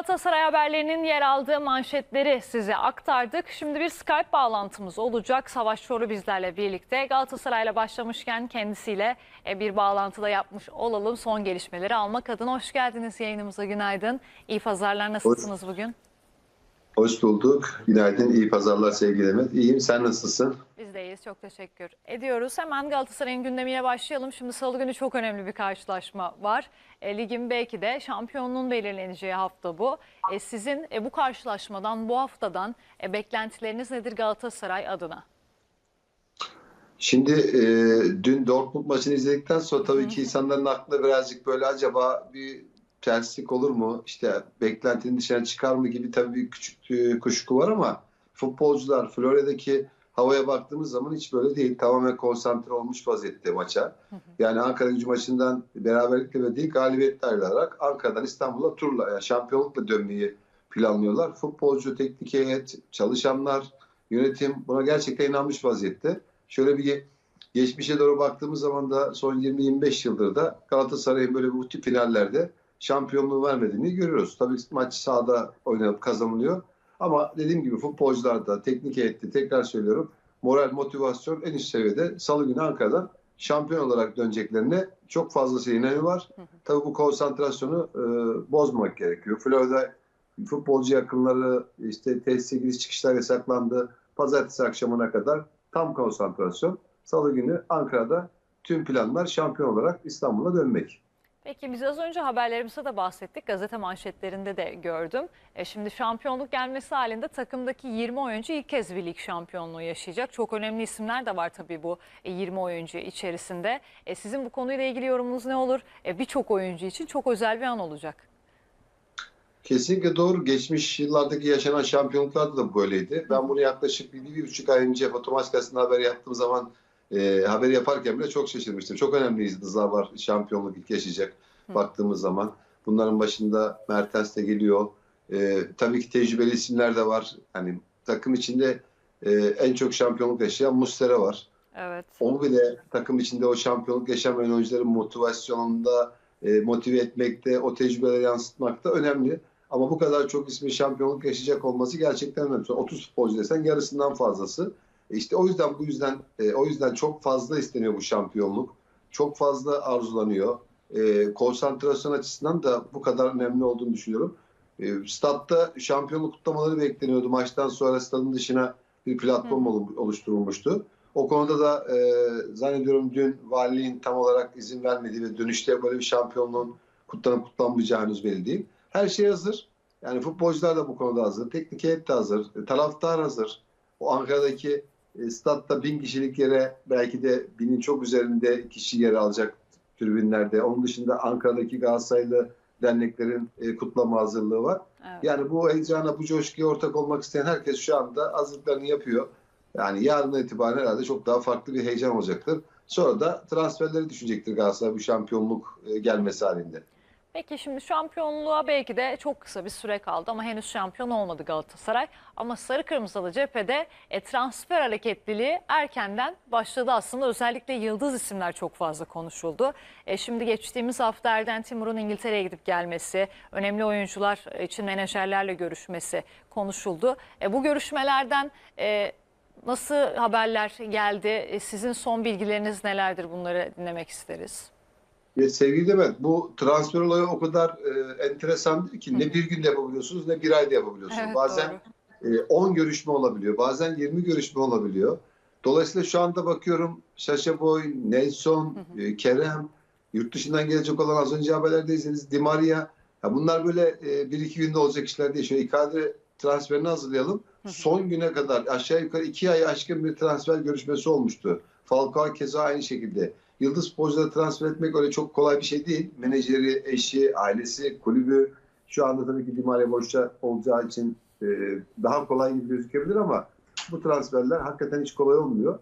Galatasaray haberlerinin yer aldığı manşetleri size aktardık. Şimdi bir Skype bağlantımız olacak. Savaş Çoru bizlerle birlikte. Galatasaray'la başlamışken kendisiyle e, bir bağlantıda yapmış olalım. Son gelişmeleri almak adına hoş geldiniz yayınımıza. Günaydın. İyi pazarlar. Nasılsınız bugün? Hoş bulduk. Günaydın, iyi pazarlar sevgili Demet. İyiyim, sen nasılsın? Biz de iyiyiz. Çok teşekkür ediyoruz. Hemen Galatasaray'ın gündemiyle başlayalım. Şimdi salı günü çok önemli bir karşılaşma var. E, ligin belki de şampiyonluğun belirleneceği hafta bu. E, sizin e, bu karşılaşmadan, bu haftadan e, beklentileriniz nedir Galatasaray adına? Şimdi e, dün Dortmund maçını izledikten sonra tabii ki insanların aklında birazcık böyle acaba bir terslik olur mu? İşte beklentinin dışına çıkar mı gibi tabii bir küçük e, kuşku var ama futbolcular Florya'daki havaya baktığımız zaman hiç böyle değil. Tamamen konsantre olmuş vaziyette maça. Yani Ankara gücü maçından beraberlikle ve değil galibiyetle ayrılarak Ankara'dan İstanbul'a turla yani şampiyonlukla dönmeyi planlıyorlar. Futbolcu, teknik heyet, çalışanlar, yönetim buna gerçekten inanmış vaziyette. Şöyle bir geçmişe doğru baktığımız zaman da son 20-25 yıldır da Galatasaray'ın böyle bu tip finallerde şampiyonluğu vermediğini görüyoruz. Tabii maç sahada oynanıp kazanılıyor. Ama dediğim gibi futbolcularda, teknik heyette tekrar söylüyorum moral, motivasyon en üst seviyede. Salı günü Ankara'dan şampiyon olarak döneceklerine çok fazlası inanı var. Tabii bu konsantrasyonu e, bozmamak gerekiyor. Florida futbolcu yakınları işte tesise giriş çıkışlar yasaklandı. Pazartesi akşamına kadar tam konsantrasyon. Salı günü Ankara'da tüm planlar şampiyon olarak İstanbul'a dönmek. Peki biz az önce haberlerimizde de bahsettik. Gazete manşetlerinde de gördüm. E şimdi şampiyonluk gelmesi halinde takımdaki 20 oyuncu ilk kez bir lig şampiyonluğu yaşayacak. Çok önemli isimler de var tabii bu e, 20 oyuncu içerisinde. E sizin bu konuyla ilgili yorumunuz ne olur? E Birçok oyuncu için çok özel bir an olacak. Kesinlikle doğru. Geçmiş yıllardaki yaşanan şampiyonluklarda da böyleydi. Ben bunu yaklaşık bir, bir buçuk ay önce Fotomaç Gazetesi'nde haber yaptığım zaman e, haber yaparken bile çok şaşırmıştım. Çok önemli yıldızlar var şampiyonluk ilk yaşayacak Hı. baktığımız zaman. Bunların başında Mertens de geliyor. E, tabii ki tecrübeli isimler de var. Hani takım içinde e, en çok şampiyonluk yaşayan Muslera var. Evet. Onu bile takım içinde o şampiyonluk yaşamayan oyuncuların motivasyonunda e, motive etmekte, o tecrübeleri yansıtmakta önemli. Ama bu kadar çok ismi şampiyonluk yaşayacak olması gerçekten önemli. 30 futbolcu desen yarısından fazlası. İşte o yüzden bu yüzden e, o yüzden çok fazla isteniyor bu şampiyonluk. Çok fazla arzulanıyor. E, konsantrasyon açısından da bu kadar önemli olduğunu düşünüyorum. E, statta şampiyonluk kutlamaları bekleniyordu. Maçtan sonra stadın dışına bir platform Hı. olu- oluşturulmuştu. O konuda da e, zannediyorum dün valiliğin tam olarak izin vermediği ve dönüşte böyle bir şampiyonluğun kutlanıp kutlanmayacağı henüz belli değil. Her şey hazır. Yani futbolcular da bu konuda hazır. Teknik heyet de hazır. e, Taraftar hazır. O Ankara'daki e, statta bin kişilik yere belki de binin çok üzerinde kişi yer alacak tribünlerde. Onun dışında Ankara'daki Galatasaraylı derneklerin e, kutlama hazırlığı var. evet. Yani bu heyecana, bu coşkuya ortak olmak isteyen herkes şu anda hazırlıklarını yapıyor. Yani yarından itibaren herhalde çok daha farklı bir heyecan olacaktır. Sonra da transferleri düşünecektir Galatasaray bu şampiyonluk e, gelmesi halinde. Peki şimdi şampiyonluğa belki de çok kısa bir süre kaldı ama henüz şampiyon olmadı Galatasaray. Ama sarı kırmızılı cephede e, transfer hareketliliği erkenden başladı aslında. Özellikle yıldız isimler çok fazla konuşuldu. E, şimdi geçtiğimiz hafta Erden Timur'un İngiltere'ye gidip gelmesi, önemli oyuncular için menajerlerle görüşmesi konuşuldu. E, bu görüşmelerden e, nasıl haberler geldi? E, sizin son bilgileriniz nelerdir? Bunları dinlemek isteriz. Ya sevgili Demet, bu transfer olayı o kadar e, enteresandır ki ne bir günde yapabiliyorsunuz ne bir ayda yapabiliyorsunuz. Evet, bazen doğru. e, 10 görüşme olabiliyor, bazen 20 görüşme olabiliyor. Dolayısıyla şu anda bakıyorum Şaşa Boy, Nelson, Hı e, Kerem, yurt dışından gelecek olan az önce haberlerde izlediniz Di Maria. Ya bunlar böyle e, bir iki günde olacak işler değil. Şöyle Icardi transferini hazırlayalım. Hı hı. Son güne kadar aşağı yukarı iki ay aşkın bir transfer görüşmesi olmuştu. Falcao keza aynı şekilde. Yıldız futbolcuları transfer etmek öyle çok kolay bir şey değil. Menajeri, eşi, ailesi, kulübü şu anda tabii ki Di Maria boşta olacağı için e, daha kolay gibi gözükebilir ama bu transferler hakikaten hiç kolay olmuyor.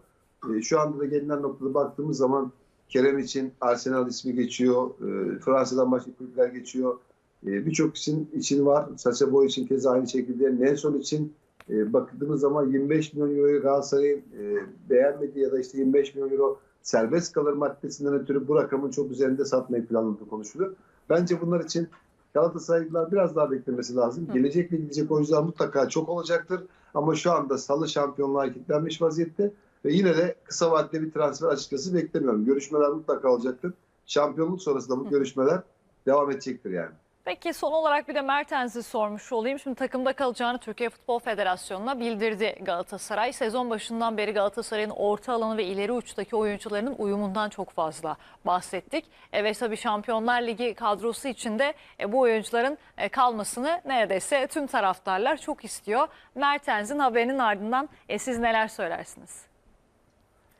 E, şu anda da gelinen noktada baktığımız zaman Kerem için Arsenal ismi geçiyor. E, Fransa'dan başka kulüpler geçiyor. E, Birçok isim için var. Sacha Boy için keza aynı şekilde. Nelson için e, bakıldığımız zaman 25 milyon euroyu Galatasaray'ın e, beğenmediği ya da işte 25 milyon euro serbest kalır maddesinden ötürü bu rakamın çok üzerinde satmayı planladığı konuşuluyor. Bence bunlar için Galatasaraylılar biraz daha beklemesi lazım. Gelecek ve gidecek oyuncular mutlaka çok olacaktır. Ama şu anda salı şampiyonluğa kilitlenmiş vaziyette. Ve yine de kısa vadede bir transfer açıkçası beklemiyorum. Görüşmeler mutlaka olacaktır. Şampiyonluk sonrasında bu görüşmeler devam edecektir yani. Peki son olarak bir de Mertens'i sormuş olayım. Şimdi takımda kalacağını Türkiye Futbol Federasyonu'na bildirdi Galatasaray. Sezon başından beri Galatasaray'ın orta alanı ve ileri uçtaki oyuncularının uyumundan çok fazla bahsettik. E ve tabii Şampiyonlar Ligi kadrosu içinde e, bu oyuncuların e, kalmasını neredeyse tüm taraftarlar çok istiyor. Mertens'in haberinin ardından e, siz neler söylersiniz?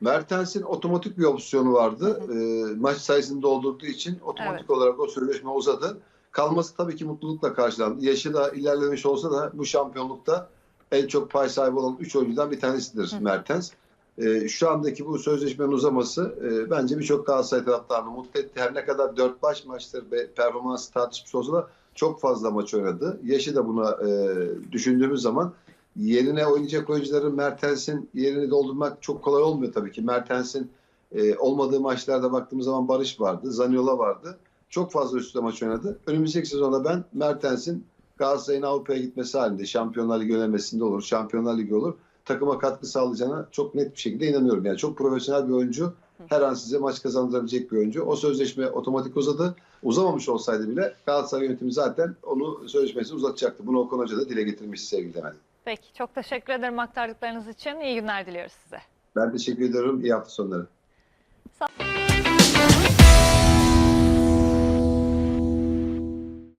Mertens'in otomatik bir opsiyonu vardı. Ee, maç sayısını doldurduğu için otomatik Evet. olarak o sözleşme uzadı. Kalması tabii ki mutlulukla karşılandı. Yaşı da ilerlemiş olsa da bu şampiyonlukta en çok pay sahibi olan 3 oyuncudan bir tanesidir Mertens. Ee, şu andaki bu sözleşmenin uzaması e, bence birçok Galatasaray taraftarını mutlu etti. Her ne kadar 4 baş maçtır ve performansı tartışmış olsa da çok fazla maç oynadı. Yaşı da buna e, düşündüğümüz zaman yerine oynayacak oyuncuların Mertens'in yerini doldurmak çok kolay olmuyor tabii ki. Mertens'in e, olmadığı maçlarda baktığımız zaman Barış vardı, Zaniola vardı. Çok fazla üstte maç oynadı. Önümüzdeki sezonda ben Mertens'in Galatasaray'ın Avrupa'ya gitmesi halinde Şampiyonlar Ligi önemesinde olur, Şampiyonlar Ligi olur. Takıma katkı sağlayacağına çok net bir şekilde inanıyorum. Yani çok profesyonel bir oyuncu. Her an size maç kazandırabilecek bir oyuncu. O sözleşme otomatik uzadı. Uzamamış olsaydı bile Galatasaray yönetimi zaten onu sözleşmesini uzatacaktı. Bunu Okan Hoca da dile getirmiş sevgili Demet. Peki çok teşekkür ederim aktardıklarınız için. İyi günler diliyoruz size. Ben teşekkür ediyorum. İyi hafta sonları. Sağ-